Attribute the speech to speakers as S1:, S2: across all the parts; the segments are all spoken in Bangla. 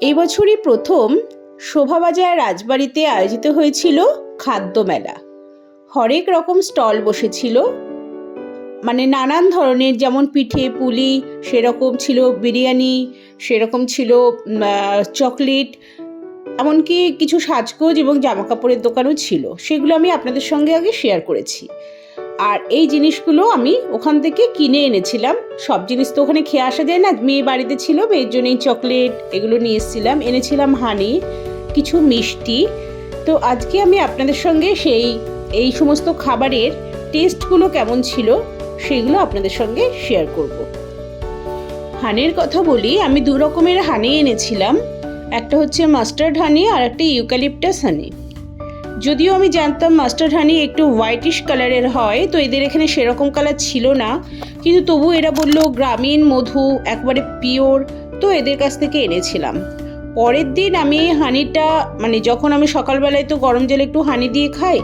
S1: এই বছরই প্রথম শোভাবাজার রাজবাড়িতে আয়োজিত হয়েছিল খাদ্য মেলা। হরেক রকম স্টল বসেছিল। মানে নানান ধরনের যেমন পিঠে, পুলি, সেরকম ছিল বিরিয়ানি, সেরকম ছিল চকলেট, এমনকি কিছু সাজগোজ এবং জামাকাপড়ের দোকানও ছিল। সেগুলো আমি আপনাদের সঙ্গে আগে শেয়ার করেছি। আর এই জিনিসগুলো আমি ওখান থেকে কিনে এনেছিলাম। সব জিনিস তো ওখানে খেয়ে আসা যায় না। মেয়ে বাড়িতে ছিল, মেয়ের জন্য এই চকলেট এগুলো নিয়ে এসেছিলাম। এনেছিলাম হানি কিছু মিষ্টি। তো আজকে আমি আপনাদের সঙ্গে সেই, এই সমস্ত খাবারের টেস্টগুলো কেমন ছিল সেগুলো আপনাদের সঙ্গে শেয়ার করব। হানির কথা বলি, আমি দু রকমের হানি এনেছিলাম। একটা হচ্ছে মাস্টার্ড হানি আর একটা ইউক্যালিপটাস হানি যদিও আমি জানতাম মাস্টার হানি একটু হোয়াইটিশ কালারের হয়, তো এদের এখানে সেরকম কালার ছিল না। কিন্তু তবু এরা বলল, গ্রামীণ, মধু, একবারে পিওর তো এদের কাছ থেকে এনেছিলাম। পরের দিন আমি হানিটা মানে যখন আমি সকালবেলায় তো গরম জলে একটু হানি দিয়ে খাই,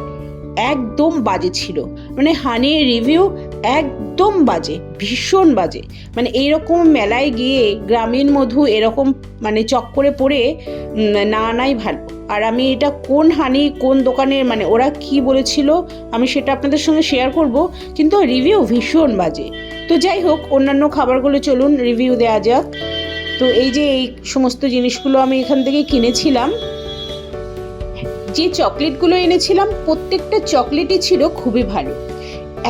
S1: একদম বাজে ছিল। মানে হানির রিভিউ একদম বাজে, ভীষণ বাজে। মানে এইরকম মেলায় গিয়ে গ্রামীণ মধু এরকম মানে চক্করে পড়ে না নাই ভালো। আর আমি এটা কোন হানি, কোন দোকানের মানে ওরা কি বলেছিল, আমি সেটা আপনাদের সঙ্গে শেয়ার করব। কিন্তু রিভিউ ভীষণ বাজে। তো যাই হোক, অন্যান্য খাবারগুলো চলুন রিভিউ দেওয়া যাক। তো এই যে এই সমস্ত জিনিসগুলো আমি এখান থেকে কিনেছিলাম। যে চকলেটগুলো এনেছিলাম, প্রত্যেকটা চকলেটই ছিল খুবই ভালো।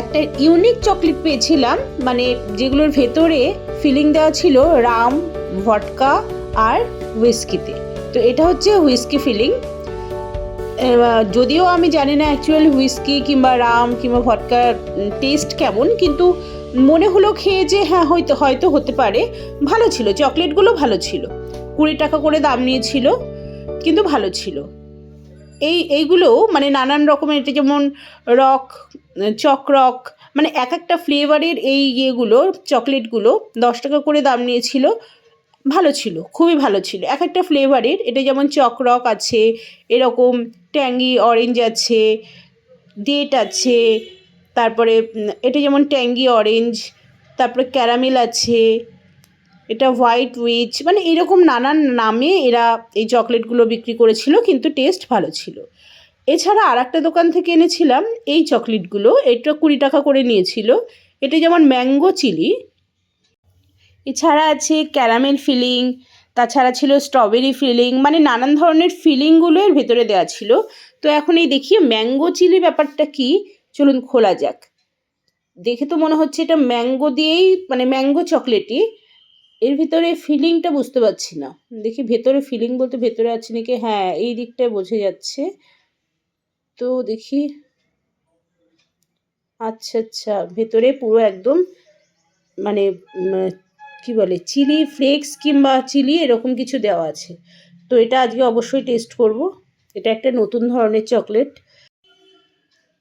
S1: একটা ইউনিক চকলেট পেয়েছিলাম মানে যেগুলোর ভেতরে ফিলিং দেওয়া ছিল রাম ভটকা আর হুইস্কিতে তো। এটা হচ্ছে হুইস্কি ফিলিং যদিও আমি জানি না অ্যাকচুয়াল হুইস্কি কিংবা রাম কিংবা ভটকার টেস্ট কেমন, কিন্তু মনে হলো খেয়ে যে হ্যাঁ হয়তো হয়তো হতে পারে। ভালো ছিল চকলেটগুলো ভালো ছিল। কুড়ি টাকা করে দাম নিয়েছিল, কিন্তু ভালো ছিল। এই, এইগুলো মানে নানান রকমের এটা যেমন রক, চক রক মানে এক একটা ফ্লেভারের এই ইয়েগুলো, চকলেটগুলো দশ টাকা করে দাম নিয়েছিল। ভালো ছিল, খুবই ভালো ছিল। এক একটা ফ্লেভারের, এটা যেমন চকরক আছে, এরকম ট্যাঙ্গি অরেঞ্জ আছে, ডেট আছে, তারপরে এটা যেমন ট্যাঙ্গি অরেঞ্জ, তারপরে ক্যারামেল আছে এটা হোয়াইট উইচ মানে এরকম নানান নামে এরা এই চকলেটগুলো বিক্রি করেছিল, কিন্তু টেস্ট ভালো ছিল। এছাড়া আর একটা দোকান থেকে এনেছিলাম, এই চকলেটগুলো, এটা কুড়ি টাকা করে নিয়েছিল। এটা যেমন ম্যাঙ্গো চিলি এছাড়া আছে ক্যারামেল ফিলিং তাছাড়া ছিল স্ট্রবেরি ফিলিং মানে নানান ধরনের ফিলিংগুলো এর ভেতরে দেওয়া ছিল। তো এখন এই দেখি ম্যাঙ্গো চিলি ব্যাপারটা কি, চলুন খোলা যাক। দেখে তো মনে হচ্ছে এটা ম্যাঙ্গো দিয়েই মানে ম্যাঙ্গো চকলেটই এর ভিতরে ফিলিংটা বুঝতে পারছি না। দেখি ভেতরে ফিলিং বলতে ভেতরে আছে নাকি? হ্যাঁ এই দিকটায় বোঝা যাচ্ছে। তো দেখি। আচ্ছা আচ্ছা ভেতরে পুরো একদম মানে কি বলে, চিলি ফ্লেক্স কিংবা চিলি এরকম কিছু দেওয়া আছে। তো এটা আজকে অবশ্যই টেস্ট করব। এটা একটা নতুন ধরনের চকলেট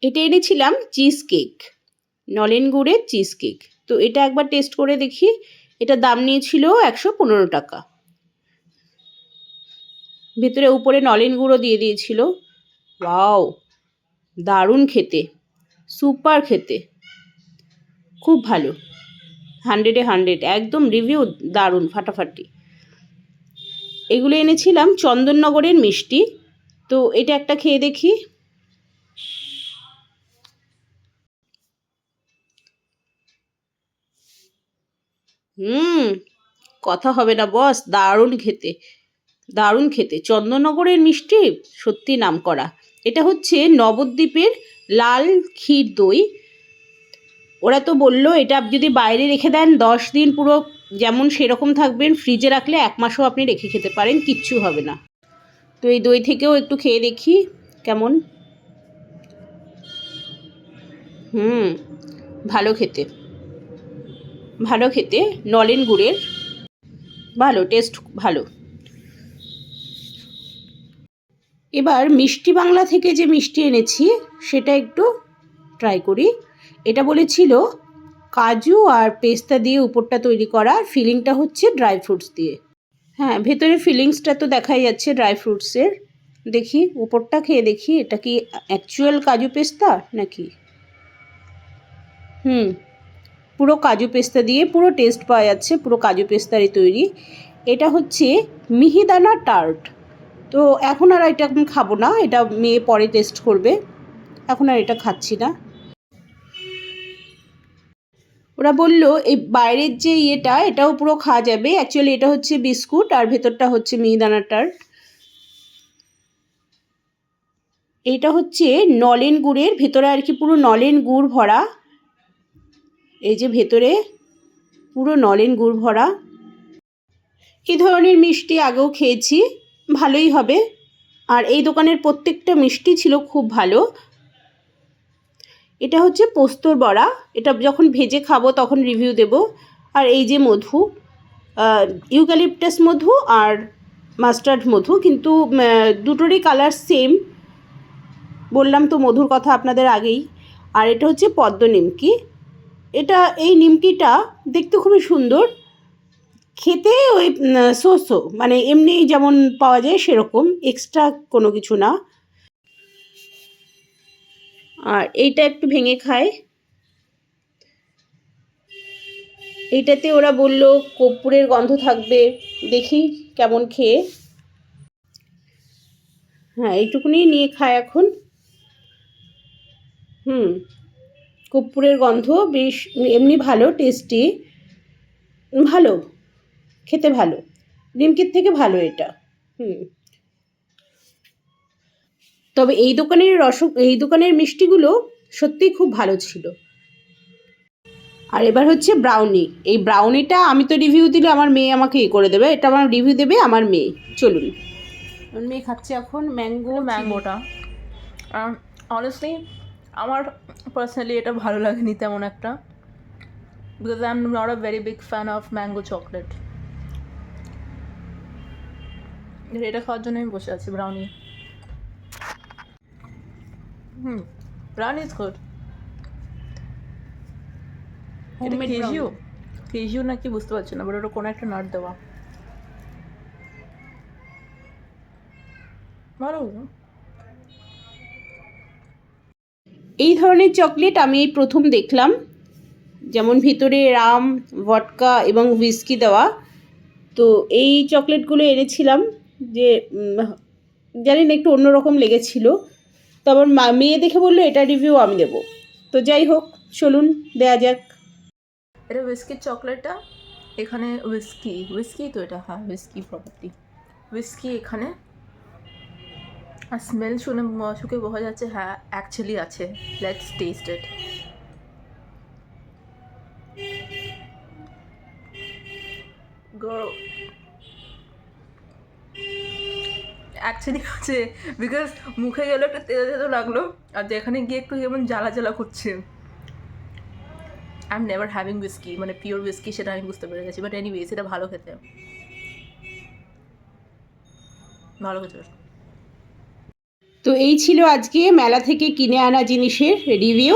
S1: এটা এনেছিলাম চিজ কেক নলেন গুড়ের চিজ কেক তো এটা একবার টেস্ট করে দেখি এটা দাম নিয়েছিল একশো পনেরো টাকা। ভেতরে উপরে নলেন গুঁড়ো দিয়ে দিয়েছিল। ওয়াও, দারুণ খেতে, সুপার খেতে, খুব ভালো। হান্ড্রেডে হান্ড্রেড, একদম রিভিউ দারুণ, ফাটাফাটি। এগুলো এনেছিলাম চন্দননগরের মিষ্টি। তো এটা একটা খেয়ে দেখি। হুম, কথা হবে না বস, দারুণ খেতে দারুণ খেতে। চন্দননগরের মিষ্টি, সত্যি নাম করা এটা হচ্ছে নবদ্বীপের লাল ক্ষীর দই। ওরা তো বলল, এটা যদি বাইরে রেখে দেন, দশ দিন পুরো যেমন সেরকম থাকবেন, ফ্রিজে রাখলে এক মাসও আপনি রেখে খেতে পারেন, কিচ্ছু হবে না। তো এই দই থেকেও একটু খেয়ে দেখি, কেমন? হুম, ভালো খেতে। ভালো খেতে, নলেন গুড়ের ভালো টেস্ট ভালো। এবার মিষ্টি বাংলা থেকে যে মিষ্টি এনেছি, সেটা একটু ট্রাই করি। এটা বলেছিল, কাজু আর পেস্তা দিয়ে উপরটা তৈরি করা ফিলিংটা হচ্ছে ড্রাই ফ্রুটস দিয়ে। হ্যাঁ ভেতরে ফিলিংসটা তো দেখাই যাচ্ছে ড্রাই ফ্রুটসের দেখি, উপরটা খেয়ে দেখি, এটা কি অ্যাকচুয়াল কাজু পেস্তা নাকি? হুম। পুরো কাজু পেস্তা দিয়ে পুরো টেস্ট পাওয়া যাচ্ছে, পুরো কাজু পেস্তারই তৈরি। এটা হচ্ছে মিহিদানা টার্ট তো এখন আর এটা আমি খাব না, এটা মেয়ে পরে টেস্ট করবে। এখন আর এটা খাচ্ছি না। ওরা বলল, এই বাইরের যে ইয়েটা, এটাও পুরো খাওয়া যাবে। অ্যাকচুয়ালি এটা হচ্ছে বিস্কুট, আর ভেতরটা হচ্ছে মিহিদানা টার্ট এটা হচ্ছে নলেন গুড়ের, ভেতরে আর কি পুরো নলেন গুড় ভরা। এই যে ভেতরে পুরো নলেন গুড় ভরা। এই ধরনের মিষ্টি আগেও খেয়েছি, ভালোই হবে। আর এই দোকানের প্রত্যেকটা মিষ্টি ছিল খুব ভালো। এটা হচ্ছে পোস্তর বড়া, এটা যখন ভেজে খাব তখন রিভিউ দেব। আর এই যে মধু ইউক্যালিপটাস মধু আর মাস্টার্ড মধু, কিন্তু দুটোরই কালার সেম বললাম তো মধুর কথা আপনাদের আগেই। আর এটা হচ্ছে পদ্ম নিমকি। এটা, এই নিমকিটা দেখতে খুবই সুন্দর। খেতে ওই সোসো মানে এমনি যেমন পাওয়া যায় সেরকম এক্সট্রা কোনো কিছু না। আর এইটা একটু ভেঙে খায়। এইটাতে ওরা বলল, কর্পূরের গন্ধ থাকবে, দেখি কেমন খেয়ে। হ্যাঁ এইটুকুনি নিয়ে খায় এখন। হুম। কর্পূরের গন্ধ বেশ এমনি ভালো টেস্টি ভালো খেতে ভালো নিমকির থেকে ভালো এটা হুম। তবে এই দোকানের রস এই দোকানের মিষ্টিগুলো সত্যিই খুব ভালো ছিল। আর এবার হচ্ছে ব্রাউনি এই ব্রাউনিটা আমি তো রিভিউ দিলে আমার মেয়ে আমাকে এ করে দেবে এটা আমার রিভিউ দেবে আমার মেয়ে চলুন। আমার মেয়ে খাচ্ছে এখন ম্যাঙ্গো
S2: ম্যাঙ্গোটা অনেস্টলি আমার পার্সোনালি এটা ভালো লাগেনি তেমন একটা because I am not a very big fan of mango chocolate এটা খাওয়ার জন্য আমি বসে আছি brownie hmm brownie is good এটা খেজিও খেজিও নাকি বুঝতে পারছি না বাট ওটা কোনো একটা নাট দেওয়া। ভালো।
S1: এই ধরনের চকলেট আমি এই প্রথম দেখলাম। যেমন ভিতরে রাম ভটকা এবং হুইস্কি দেওয়া। তো এই চকলেটগুলো এনেছিলাম যে উম, জানি না একটু অন্যরকম লেগেছিল। তো আমার মা মেয়ে দেখে বলল এটা রিভিউ আমি দেবো তো যাই হোক চলুন দেয়া যাক।
S2: এটা হুইস্কির চকলেটটা এখানে হুইস্কি হুইস্কি তো এটা হ্যাঁ উইস্কি প্রপার্টি উইস্কি এখানে আর স্মেল শুনে শুকে বোঝা যাচ্ছে হ্যাঁ অ্যাকচুয়ালি আছে। লেটস টেস্ট ইট অ্যাকচুয়ালি আছে বিকজ মুখে গেলে একটা তেতো তেতো লাগল, আর যেখানে গিয়ে একটু যেমন জ্বালা জ্বালা করছে। I am never having whisky মানে পিওর উইস্কি সেটা আমি বুঝতে পেরে গেছি বাট এনিওয়ে সেটা ভালো খেতে। ভালো খেতে
S1: তো এই ছিল আজকে মেলা থেকে কিনে আনা জিনিসের রিভিউ